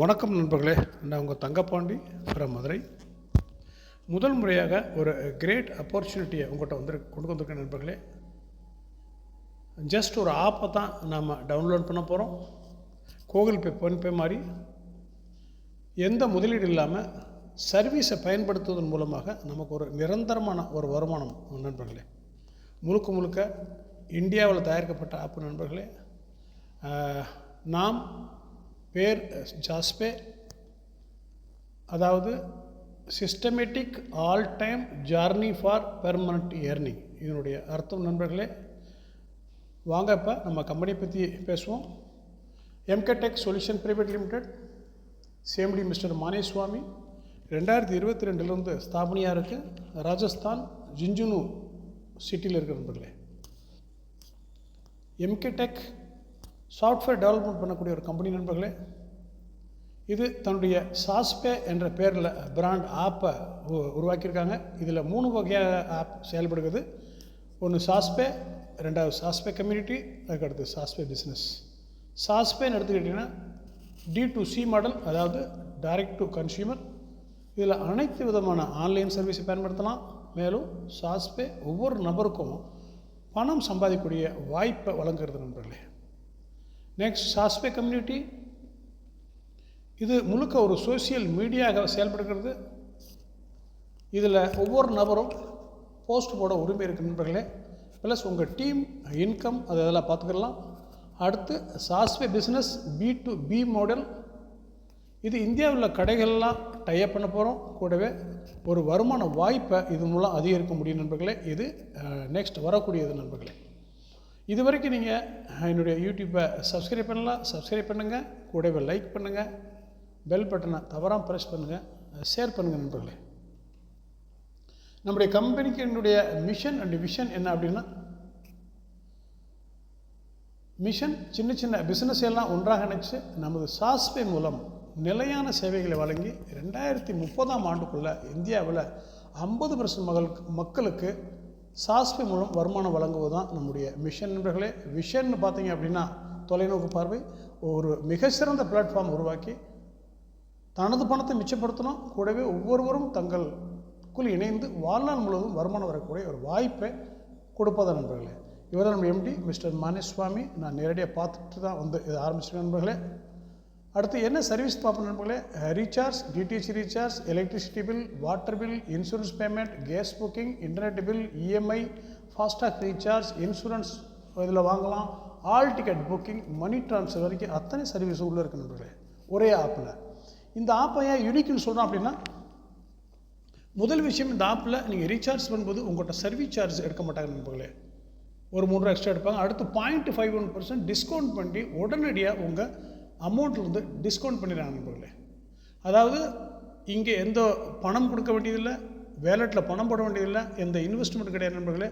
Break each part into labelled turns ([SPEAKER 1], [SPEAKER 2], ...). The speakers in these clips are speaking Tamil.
[SPEAKER 1] வணக்கம் நண்பர்களே. நான் உங்கள் தங்கப்பாண்டி ஃப்ரம் மதுரை. முதல் முறையாக ஒரு கிரேட் அப்பர்ச்சுனிட்டியை உங்கள்கிட்ட வந்து கொண்டு வந்திருக்கேன் நண்பர்களே. ஜஸ்ட் ஒரு ஆப்பை தான் நாம் டவுன்லோட் பண்ண போகிறோம் கூகுள் பே ஃபோன்பே மாதிரி. எந்த முதலீடு இல்லாமல் சர்வீஸை பயன்படுத்துவதன் மூலமாக நமக்கு ஒரு நிரந்தரமான ஒரு வருமானம் நண்பர்களே. முழுக்க முழுக்க இந்தியாவில் தயாரிக்கப்பட்ட ஆப்பு நண்பர்களே. நாம் பேர் ஜாஸ்பே. அதாவது systematic all time journey for permanent earning இதனுடைய அர்த்தம் நண்பர்களே. வாங்க இப்போ நம்ம கம்பெனியை பற்றி பேசுவோம். MK Tech solution private limited CMD mister Maneswamy ரெண்டாயிரத்தி இருபத்தி ரெண்டுலேருந்து ஸ்தாபனியாக இருக்குது ராஜஸ்தான் ஜிஞ்சுனு சிட்டியில் இருக்கிற நண்பர்களே. எம்கேடெக் சாஃப்ட்வேர் டெவலப்மெண்ட் பண்ணக்கூடிய ஒரு கம்பெனி நண்பர்களே இது தன்னுடைய சாஸ்பே என்ற பேரில் பிராண்ட் ஆப்பை உருவாக்கியிருக்காங்க. இதில் மூணு வகையாக ஆப் செயல்படுகிறது. ஒன்று சாஸ்பே ரெண்டாவது சாஸ்பே கம்யூனிட்டி அதுக்கடுத்து சாஸ்பே பிஸ்னஸ் சாஸ்பேன்னு எடுத்துக்கிட்டிங்கன்னா டி டு சி மாடல் அதாவது டைரக்ட் டு கன்சியூமர் இதில் அனைத்து விதமான ஆன்லைன் சர்வீஸை பயன்படுத்தலாம். மேலும் சாஸ்பே ஒவ்வொரு நபருக்கும் பணம் சம்பாதிக்கக்கூடிய வாய்ப்பை வழங்குறது நண்பர்களே. நெக்ஸ்ட் சாஸ்பே கம்யூனிட்டி இது முழுக்க ஒரு சோஷியல் மீடியாக செயல்படுகிறது. இதில் ஒவ்வொரு நபரும் போஸ்ட் போட உரிமை இருக்கு நண்பர்களே. ப்ளஸ் உங்கள் டீம் இன்கம் அது அதெல்லாம் பார்த்துக்கலாம். அடுத்து சாஸ்வே business B to B model இது இந்தியாவில் உள்ள கடைகள்லாம் டைப் பண்ண போகிறோம் கூடவே ஒரு வருமான வாய்ப்பை இது மூலம் அதிகரிக்க முடியும் நண்பர்களே. இது நெக்ஸ்ட் வரக்கூடியது நண்பர்களே. இது வரைக்கும் நீங்கள் என்னுடைய யூடியூப்பை சப்ஸ்கிரைப் பண்ணலாம் சப்ஸ்கிரைப் பண்ணுங்கள் கூடவே லைக் பண்ணுங்கள் பெல் பட்டனை தவறாக ப்ரெஸ் பண்ணுங்கள் ஷேர் பண்ணுங்கள் நண்பர்களே. நம்முடைய கம்பெனிக்கு என்னுடைய மிஷன் அண்ட் விஷன் என்ன அப்படின்னா மிஷன் சின்ன சின்ன பிஸ்னஸ் எல்லாம் ஒன்றாக நினச்சி நமது சாஸ்பே மூலம் நிலையான சேவைகளை வழங்கி ரெண்டாயிரத்தி முப்பதாம் ஆண்டுக்குள்ளே இந்தியாவில் ஐம்பது பர்சன்ட் மகளுக்கு மக்களுக்கு சாஸ்பி மூலம் வருமானம் வழங்குவது தான் நம்முடைய மிஷன் நண்பர்களே. விஷன்னு பார்த்தீங்க அப்படின்னா தொலைநோக்கு பார்வை ஒரு மிக சிறந்த பிளாட்ஃபார்ம் உருவாக்கி தனது பணத்தை மிச்சப்படுத்தணும். கூடவே ஒவ்வொருவரும் தங்களுக்குள் இணைந்து வாழ்நாள் முழுவதும் வருமானம் வரக்கூடிய ஒரு வாய்ப்பை கொடுப்பதா நண்பர்களே. இவர் நம்ம எம்டி மிஸ்டர் மானேஸ்வாமி. நான் நேரடியாக பார்த்துட்டு தான் வந்து இதை ஆரம்பிச்சிருக்கேன் நண்பர்களே. அடுத்து என்ன சர்வீஸ் பார்ப்போம் நண்பர்களே? Recharge DTH recharge electricity bill water bill insurance payment gas booking internet bill EMI FASTag recharge insurance இதில் வாங்கலாம். All ticket booking money transfer வரைக்கும் அத்தனை சர்வீஸ் உள்ளே இருக்கு நண்பர்களே. ஒரே ஆப்பில் இந்த ஆப்பை ஏன் யூனிக்னு சொல்கிறோம் அப்படின்னா முதல் விஷயம் இந்த ஆப்பில் நீங்கள் ரீசார்ஜ் பண்ணும்போது உங்கள்கிட்ட சர்வீஸ் சார்ஜ் எடுக்க மாட்டாங்க நண்பர்களே. ஒரு மூணு ரூபா எக்ஸ்ட்ரா எடுப்பாங்க. அடுத்து point five one percent discount பண்ணி உடனடியாக உங்கள் அமௌண்ட்லேருந்து டிஸ்கவுண்ட் பண்ணிடுறாங்க நண்பர்களே. அதாவது இங்கே எந்த பணம் கொடுக்க வேண்டியதில்லை வேலெட்டில் பணம் போட வேண்டியதில்லை எந்த இன்வெஸ்ட்மெண்ட் கிடையாது நண்பர்களே.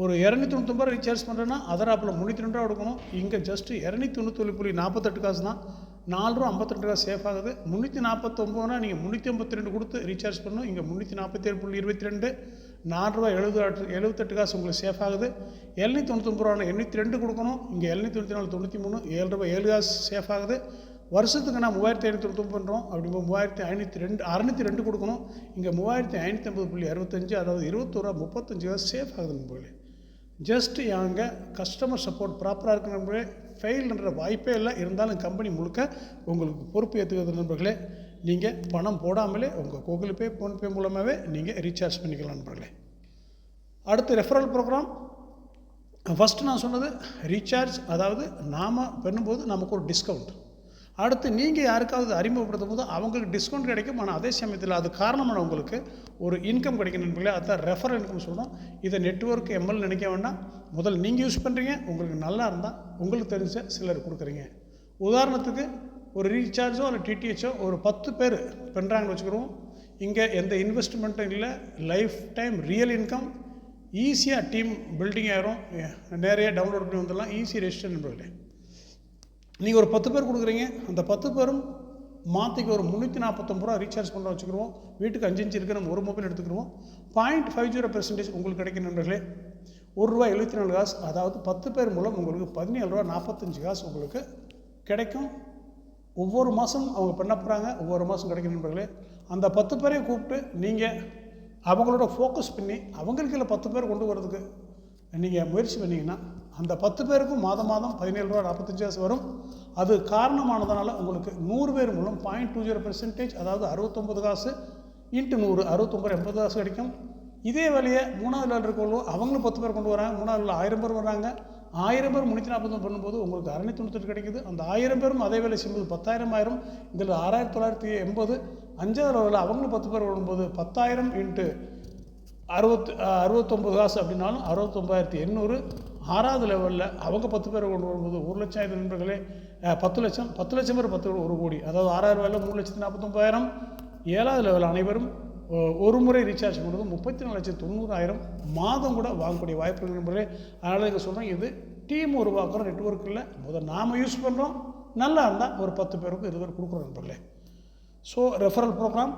[SPEAKER 1] ஒரு இரநூத்தி தொண்ணூத்தொம்பது ரூபா ரீசார்ஜ் பண்ணுறேன்னா அதர் ஆப்பில் முந்நூற்றி ரெண்டு ரூபா கொடுக்கணும். இங்கே ஜஸ்ட்டு இரநூத்தி தொண்ணூத்தொழு புள்ளி நாற்பத்தெட்டு காசு தான். நாலு ரூபா ஐம்பத்தெட்டு ரூபா சேஃப் ஆகுது. முந்நூற்றி நாற்பத்தொம்போதுனா நீங்கள் முந்நூற்றி ஐம்பத்தி ரெண்டு கொடுத்து ரீசார்ஜ் பண்ணணும். இங்கே முந்நூற்றி நாற்பத்தி ஏழு புள்ளி இருபத்தி ரெண்டு. நாலு எழுபது எழுபத்தெட்டு காசு உங்களுக்கு சேஃப் ஆகுது. எழுநூற்றி தொண்ணூத்தொம்பது ரூபா எண்ணூற்றி ரெண்டு கொடுக்கணும். இங்கே எழுநூற்றி தொண்ணூற்றி நாலு தொண்ணூற்றி மூணு ஏழு ரூபாய் ஏழு காசு சேஃப் ஆகுது. வருஷத்துக்கு நான் மூவாயிரத்தி ஐநூற்றி தொண்ணூற்றி பண்ணுறோம் அப்படிங்கும்போது மூவாயிரத்தி ஐநூற்றி ரெண்டு அறுநூற்றி ரெண்டு கொடுக்கணும். இங்கே மூவாயிரத்தி ஐநூற்றி ஐம்பது புள்ளி அறுபத்தஞ்சு அதாவது இருபத்தோரூவா முப்பத்தஞ்சு காசு சேஃப் ஆகுது நண்பர்களே. ஜஸ்ட் அங்கே கஸ்டமர் சப்போர்ட் ப்ராப்பராக இருக்கிற நண்பர்களே. ஃபெயில்ன்ற வாய்ப்பே இல்லை. இருந்தாலும் கம்பெனி முழுக்க உங்களுக்கு பொறுப்பு ஏற்றுக்கிறது நண்பர்களே. நீங்கள் பணம் போடாமலே உங்கள் கூகுள் பே ஃபோன்பே மூலமாகவே நீங்கள் ரீசார்ஜ் பண்ணிக்கலாம் நண்பர்களே. அடுத்து ரெஃபரல் ப்ரோக்ராம் ஃபஸ்ட்டு நான் சொன்னது ரீசார்ஜ் அதாவது நாம் பண்ணும்போது நமக்கு ஒரு டிஸ்கவுண்ட் அடுத்து நீங்கள் யாருக்காவது அறிமுகப்படுத்தும் போது அவங்களுக்கு டிஸ்கவுண்ட் கிடைக்கும் ஆனால் அதே சமயத்தில் அது காரணமான உங்களுக்கு ஒரு இன்கம் கிடைக்கும் நண்பர்களே. அதான் ரெஃபரல் இன்கம் சொல்கிறோம் இதை நெட்ஒர்க் எம்எல் நினைக்க வேண்டாம். முதல் நீங்கள் யூஸ் பண்ணுறீங்க உங்களுக்கு நல்லா இருந்தால் உங்களுக்கு தெரிஞ்ச சிலர் கொடுக்குறீங்க. உதாரணத்துக்கு ஒரு ரீசார்ஜோ இல்லை டிடிஹெச்சோ ஒரு பத்து பேர் பண்ணுறாங்கன்னு வச்சுக்கிறோம். இங்கே எந்த இன்வெஸ்ட்மெண்ட்டும் இல்லை லைஃப் டைம் ரியல் இன்கம் ஈஸியாக டீம் பில்டிங் ஆகிரும் நிறைய டவுன்லோட் பண்ணி வந்துடலாம். ஈஸி ரெஜிஸ்டர் நண்பர்களே நீங்கள் ஒரு பத்து பேர் கொடுக்குறீங்க. அந்த பத்து பேரும் மாற்றிக்கு ஒரு முந்நூற்றி நாற்பத்தொம்பது ரூபா ரீசார்ஜ் பண்ண வச்சுக்கிறோம். வீட்டுக்கு அஞ்சு அஞ்சு இருக்கிற நம்ம ஒரு மொபைல் எடுத்துக்கிறோம். பாயிண்ட் ஃபைவ் ஜீரோ பெர்சன்டேஜ் உங்களுக்கு கிடைக்கும் நண்பர்களே. ஒரு ரூபா எழுபத்தி நாலு காசு அதாவது பத்து பேர் மூலம் உங்களுக்கு பதினேழு ரூபா நாற்பத்தஞ்சு காசு உங்களுக்கு கிடைக்கும். ஒவ்வொரு மாதம் அவங்க பண்ண போகிறாங்க ஒவ்வொரு மாதம் கிடைக்கிற நண்பர்களே. அந்த பத்து பேரையும் கூப்பிட்டு நீங்கள் அவங்களோட ஃபோக்கஸ் பண்ணி அவங்களுக்கு இல்லை பத்து பேர் கொண்டு வரதுக்கு நீங்கள் முயற்சி பண்ணிங்கன்னா அந்த பத்து பேருக்கும் மாதம் மாதம் பதினேழு ரூபா நாற்பத்தஞ்சு காசு வரும். அது காரணமானதுனால உங்களுக்கு நூறு பேர் மூலம் பாயிண்ட் டூ ஜீரோ பெர்சன்டேஜ் அதாவது அறுபத்தொம்பது காசு இன்ட்டு நூறு அறுபத்தொம்பது எண்பது காசு கிடைக்கும். இதே வேலையை மூணாவது level இருக்கவங்களும் அவங்களும் பத்து பேர் கொண்டு வராங்க. மூணாவது ஆயிரம் பேர் வர்றாங்க. ஆயிரம் பேர் முன்னூற்றி நாற்பது பண்ணும்போது உங்களுக்கு அறுநூத்தி தொண்ணூத்தெட்டு கிடைக்குது. அந்த ஆயிரம் பேரும் அதே வேலை செய்யும்போது பத்தாயிரம் ஆயிரம் இதில் ஆறாயிரத்தி தொள்ளாயிரத்தி எண்பது அஞ்சாவது லெவலில் அவங்களும் பத்து பேர் வரும்போது பத்தாயிரம் இன்ட்டு அறுபத்து அறுபத்தொம்பது காசு அப்படின்னாலும் அறுபத்தொம்பதாயிரத்தி எண்ணூறு. ஆறாவது லெவலில் அவங்க பத்து பேர் கொண்டு வரும்போது ஒரு லட்சம் ஐந்து நண்பர்களே பத்து லட்சம் பத்து லட்சம் பேர் பத்து பேர் ஒரு கோடி. அதாவது ஆறாயிரம் ரூபாயில் மூணு லட்சத்தி நாற்பத்தொம்பதாயிரம். ஏழாவது லெவல் அனைவரும் ஒரு முறை ரீசார்ஜ் பண்ணுறது முப்பத்தி நாலு லட்சம் தொண்ணூறாயிரம் மாதம் கூட வாங்கக்கூடிய வாய்ப்புகள் நண்பர்களே. அதனால் இங்கே சொல்கிறேன் இது டீம் உருவாக்குற நெட்ஒர்க்கில் இல்லை. முதல் நாம் யூஸ் பண்ணுறோம் நல்லா இருந்தால் ஒரு பத்து பேருக்கு இருபது பேர் கொடுக்குறோம் நண்பர்களே. ஸோ ரெஃபரல் ப்ரோக்ராம்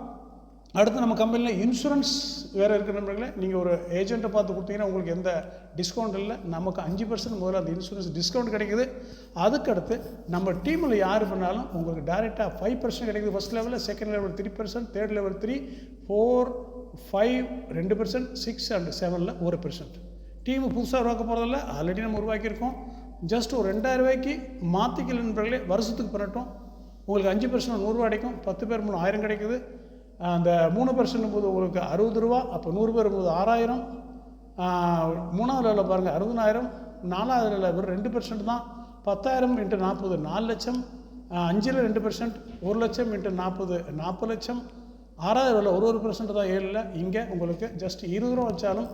[SPEAKER 1] அடுத்து நம்ம கம்பெனியில் இன்சூரன்ஸ் வேறு இருக்கிற நண்பர்களே. நீங்கள் ஒரு ஏஜென்ட்டை பார்த்து கொடுத்தீங்கன்னா உங்களுக்கு எந்த டிஸ்கவுண்ட் இல்லை. நமக்கு அஞ்சு பர்சன்ட் முதல்ல அந்த இன்சூரன்ஸ் டிஸ்கவுண்ட் கிடைக்குது. அதுக்கடுத்து நம்ம டீமில் யார் பண்ணாலும் உங்களுக்கு டேரெக்டாக ஃபைவ் பர்சன்ட் கிடைக்குது. ஃபஸ்ட் லெவலில் second level three percent third level three four five ரெண்டு பர்சன்ட் சிக்ஸ் அண்ட் செவனில் ஒரு பெர்சன்ட் டீம் புதுசாக உருவாக்க போகிறதில்ல ஆல்ரெடி நம்ம உருவாக்கியிருக்கோம். ஜஸ்ட் ஒரு ரெண்டாயிரம் ரூபாய்க்கு மாற்றிக்கல நண்பர்களே வருஷத்துக்கு பண்ணட்டும். உங்களுக்கு அஞ்சு பர்சன்ட் நூறுரூவா கிடைக்கும் பத்து பேர் மூணு ஆயிரம் கிடைக்குது. அந்த மூணு பர்சன்ட் போது உங்களுக்கு அறுபது ரூபா அப்போ நூறு பேர் போது ஆறாயிரம். மூணாவது லெவலில் பாருங்கள் அறுபதாயிரம். நாலாவது லெவல் ரெண்டு பர்சன்ட் தான். பத்தாயிரம் இன்ட்டு நாற்பது நாலு லட்சம். அஞ்சில் ரெண்டு பர்சன்ட் ஒரு லட்சம் இன்ட்டு நாற்பது நாற்பது லட்சம். ஆறாவது வேலை ஒரு ஒரு பர்சன்ட் தான் ஏழில் இங்கே உங்களுக்கு ஜஸ்ட் இருபது ரூபா வச்சாலும்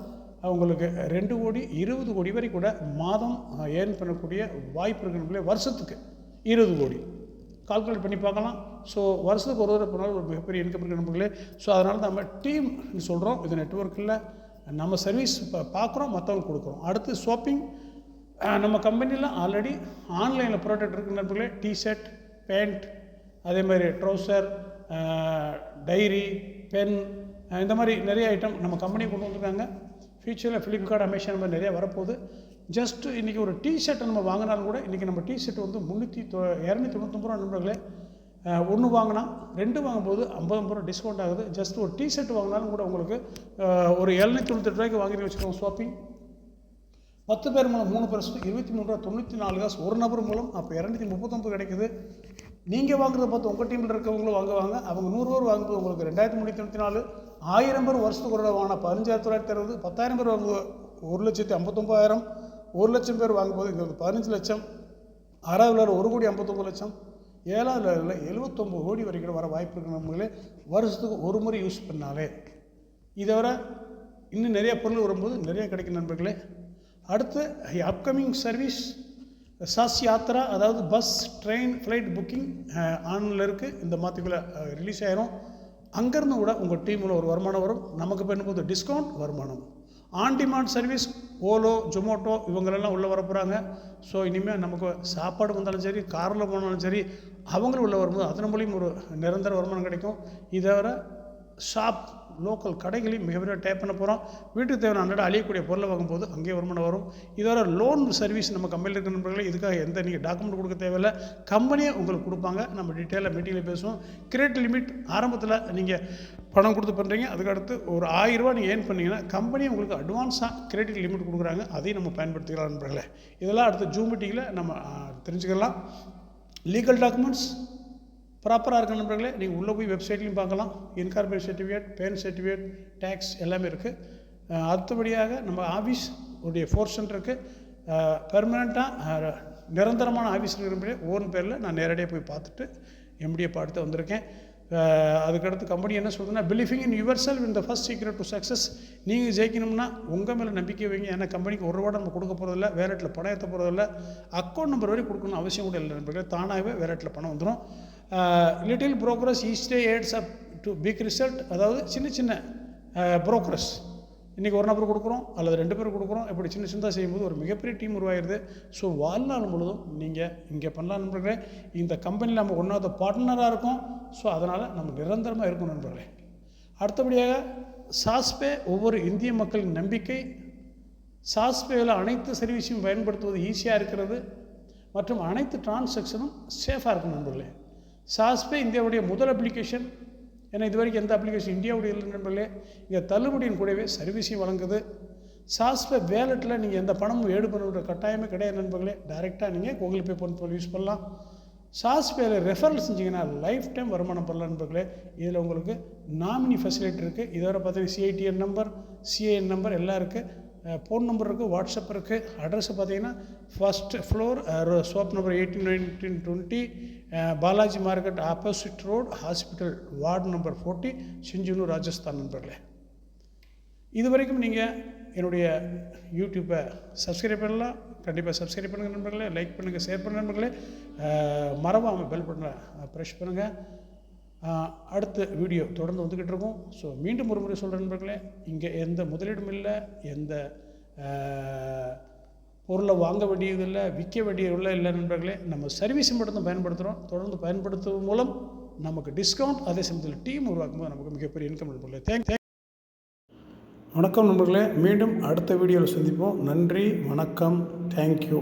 [SPEAKER 1] உங்களுக்கு ரெண்டு கோடி இருபது கோடி வரை கூட மாதம் ஏர்ன் பண்ணக்கூடிய வாய்ப்பு இருக்கிற வருஷத்துக்கு. இருபது கோடி. கால்குலேட் பண்ணி பார்க்கலாம். ஸோ வருஷத்துக்கு ஒரு தடவை போனாலும் ஒரு மிகப்பெரிய இன்கம் இருக்கிற நம்பர்களே ஸோ அதனால் நம்ம டீம் சொல்கிறோம் இது நெட்ஒர்க்கில் நம்ம சர்வீஸ் இப்போ பார்க்குறோம் மற்றவங்க கொடுக்குறோம். அடுத்து ஷாப்பிங் நம்ம கம்பெனியில் ஆல்ரெடி ஆன்லைனில் ப்ராடக்ட் இருக்கு நண்பர்களே. டிஷர்ட் பேண்ட் அதே மாதிரி ட்ரௌசர் டைரி பென் இந்த மாதிரி நிறைய ஐட்டம் நம்ம கம்பெனி கொண்டு வந்திருக்காங்க. ஃபியூச்சரில் ஃப்ளிப்கார்ட் அமேசான் மாதிரி நிறைய வரப்போகுது. ஜஸ்ட் இன்றைக்கி ஒரு டிஷர்ட்டை நம்ம வாங்கினாலும் கூட இன்றைக்கி நம்ம டிஷர்ட் வந்து முந்நூற்றி தொ இரநூத்தி தொண்ணூத்தொம்பது ரூபா நண்பர்களே. ஒன்று வாங்கினா ரெண்டு வாங்கும்போது ஐம்பது ரூபா டிஸ்கவுண்ட் ஆகுது. ஜஸ்ட் ஒரு டிஷர்ட் வாங்கினாலும் கூட உங்களுக்கு ஒரு எழுநூத்தி தொண்ணூத்தெட்டு ரூபாய்க்கு வாங்கி வச்சுக்கோங்க ஷாப்பிங் பத்து பேர் மூலம் மூணு பேர் இருபத்தி மூணு ரூபா தொண்ணூற்றி நாலு காசு ஒரு நபர் மூலம் அப்போ இரநூத்தி முப்பத்தொம்பது கிடைக்குது. நீங்கள் வாங்குறத பார்த்து உங்கள் டீமில் இருக்கவங்களும் வாங்குவாங்க. அவங்க நூறு பேர் வாங்கும்போது உங்களுக்கு ரெண்டாயிரத்தி முந்நூற்றி தொண்ணூற்றி நாலு ஆயிரம் பேர் வருஷத்துக்கு ஒரு வாங்கினா பதினஞ்சாயிரத்தி தொள்ளாயிரத்தி அறுபது பத்தாயிரம் பேர் வாங்குவோம் ஒரு லட்சத்தி ஐம்பத்தொம்பதாயிரம் ஒரு லட்சம் பேர் வாங்கும்போது எங்களுக்கு பதினஞ்சு லட்சம் ஆறாவது ஒரு கோடி ஐம்பத்தொம்பது லட்சம் ஏழாவது லெவலில் எழுபத்தொம்பது கோடி வரைக்கும் வர வாய்ப்பு இருக்கிற நம்மளே வருஷத்துக்கு ஒரு முறை யூஸ் பண்ணாலே. இதை விட இன்னும் நிறைய பொருள் வரும்போது நிறைய கிடைக்கும் நண்பர்களே. அடுத்து அப்கமிங் சர்வீஸ் சாஸ் யாத்ரா அதாவது பஸ் ட்ரெயின் ஃப்ளைட் புக்கிங் ஆனில் இருக்குது இந்த மாதத்துக்குள்ளே ரிலீஸ் ஆயிரும். அங்கேருந்து கூட உங்கள் டீமில் ஒரு வருமானம் வரும். நமக்கு பண்ணும்போது டிஸ்கவுண்ட் வருமானம். On demand service Ola Zomato இவங்களெல்லாம் உள்ளே வர போகிறாங்க ஸோ இனிமேல் நமக்கு சாப்பாடு வந்தாலும் சரி காரில் போனாலும் சரி அவங்களும் உள்ளே வரும்போது அதன் மூலியம் ஒரு நிரந்தர வருமானம் கிடைக்கும். இதை விட ஷாப் லோக்கல் கடைகளையும் மிகப்பெரிய டேப் பண்ண போகிறோம் வீட்டுக்கு தேவையான அன்றாட அழியக்கூடிய பொருளை வாங்கும்போது அங்கேயே வருமானம் வரும். இதோட லோன் சர்வீஸ் நம்ம கம்பெனியில் இருக்கிற நண்பர்களே இதுக்காக எந்த நீங்கள் டாக்குமெண்ட் கொடுக்க தேவையில்லை. கம்பெனியே உங்களுக்கு கொடுப்பாங்க. நம்ம டீட்டெயிலாக மீட்டிங்கில் பேசுவோம். கிரெடிட் லிமிட் ஆரம்பத்தில் நீங்கள் பணம் கொடுத்து பண்ணுறீங்க அதுக்கடுத்து ஒரு ஆயிரம் நீங்கள் ஏர்ன் பண்ணீங்கன்னா கம்பெனி உங்களுக்கு அட்வான்ஸாக கிரெடிட் லிமிட் கொடுக்குறாங்க. அதையும் நம்ம பயன்படுத்திக்கலாம் நண்பர்களே. இதெல்லாம் அடுத்த ஜூம் மீட்டிங்கில் நம்ம தெரிஞ்சுக்கலாம். லீகல் டாக்குமெண்ட்ஸ் ப்ராப்பராக இருக்க நண்பர்களே நீங்கள் உள்ளே போய் வெப்சைட்லையும் பார்க்கலாம். Incorporate certificate PAN certificate tax எல்லாமே இருக்குது அடுத்தபடியாக நம்ம ஆஃபீஸ் உடைய ஃபோர்ஸ் சென்டருக்கு பெர்மனண்ட்டாக நிரந்தரமான ஆஃபீஸ் இருக்கிற ஓன் பேரில் நான் நேரடியாக போய் பார்த்துட்டு எம்டியை பார்த்து வந்திருக்கேன். அதுக்கடுத்து கம்பெனி என்ன சொல்றதுன்னா believing in yourself in the first secret to success நீங்கள் ஜெயிக்கணும்னா உங்கள் மேலே நம்பிக்கை வைங்க. ஏன்னா கம்பெனிக்கு ஒரு ரூபா நம்ம கொடுக்க போகிறதில்ல வேலெட்டில் இடத்துல பணம் ஏற்ற போகிறதில்ல அக்கௌண்ட் நம்பர் வரை கொடுக்கணும் அவசியம் கூட இல்லை நண்பர்களே. தானாகவே வேலெட்டில் இடத்துல பணம் வந்துடும் little progress each day adds up to big result அதாவது சின்ன சின்ன ப்ரோக்ரஸ் இன்றைக்கி ஒரு நபர் கொடுக்குறோம் அல்லது ரெண்டு பேர் கொடுக்குறோம் இப்படி சின்ன சின்னதாக செய்யும்போது ஒரு மிகப்பெரிய டீம் உருவாயிருது. ஸோ வாழ்நாள் முழுதும் நீங்கள் இங்கே பண்ணலாம் நண்பர்களே. இந்த கம்பெனியில் நம்ம ஒன்றாவது பார்ட்னராக இருக்கும். ஸோ அதனால் நம்ம நிரந்தரமாக இருக்கும் நண்பர்களே. அடுத்தபடியாக சாஸ்பே ஒவ்வொரு இந்திய மக்களின் நம்பிக்கை. சாஸ்பேவில் அனைத்து சர்வீஸையும் பயன்படுத்துவது ஈஸியாக இருக்கிறது. மற்றும் அனைத்து டிரான்சாக்ஷனும் சேஃபாக இருக்கும் நண்பர்களே. சாஸ்பே இந்தியாவுடைய முதல் அப்ளிகேஷன் ஏன்னா இது வரைக்கும் எந்த அப்ளிகேஷன் இந்தியாவுடைய இல்லை நண்பர்களே இங்கே தள்ளுபடியின் கூடவே சர்வீஸையும் வழங்குது. சாஸ்பே வேலெட்டில் நீங்கள் எந்த பணமும் ஏடு பண்ணுற கட்டாயமே கிடையாது நண்பர்களே. டைரெக்டாக நீங்கள் கூகுள் பே ஃபோன் யூஸ் பண்ணலாம். சாஸ்பேல ரெஃபரல் செஞ்சீங்கன்னா லைஃப் டைம் வருமானம் பண்ணலாம் நண்பர்களே. இதில் உங்களுக்கு நாமினி ஃபெசிலிட்டி இருக்குது இதோட பார்த்தீங்கன்னா சிஐடிஎன் நம்பர் சிஏஎன் நம்பர் எல்லாம் இருக்குது ஃபோன் நம்பர் இருக்குது வாட்ஸ்அப் இருக்குது அட்ரஸ் பார்த்தீங்கன்னா first floor shop number eighteen nineteen twenty Balaji market opposite road hospital ward number forty செஞ்சுனு Rajasthan நண்பர்களே. இது வரைக்கும் நீங்கள் என்னுடைய யூடியூப்பை சப்ஸ்கிரைப் பண்ணலாம் கண்டிப்பாக சப்ஸ்கிரைப் பண்ணுங்கள் நண்பர்களே லைக் பண்ணுங்கள் ஷேர் பண்ணுங்கள் நண்பர்களே. மறவாமல் பெல் பண்ண ப்ரெஷ் பண்ணுங்கள் அடுத்த வீடியோ தொடர்ந்து வந்துக்கிட்டு இருக்கும். ஸோ மீண்டும் ஒரு முறை சொல்கிற நண்பர்களே இங்கே எந்த முதலீடும் இல்லை எந்த uh, பொருளை வாங்க வேண்டியதில்லை விற்க வேண்டியதில்லை இல்லை நண்பர்களே நம்ம சர்வீஸ் மட்டும் தான் பயன்படுத்துகிறோம் தொடர்ந்து பயன்படுத்துவதன் மூலம் நமக்கு டிஸ்கவுண்ட் அதே சமயத்தில் டீம் உருவாக்கும் போது நமக்கு மிகப்பெரிய இன்கம் நண்பர்களே தேங்க் வணக்கம் நண்பர்களே மீண்டும் அடுத்த வீடியோவில் சந்திப்போம். நன்றி வணக்கம். தேங்க்யூ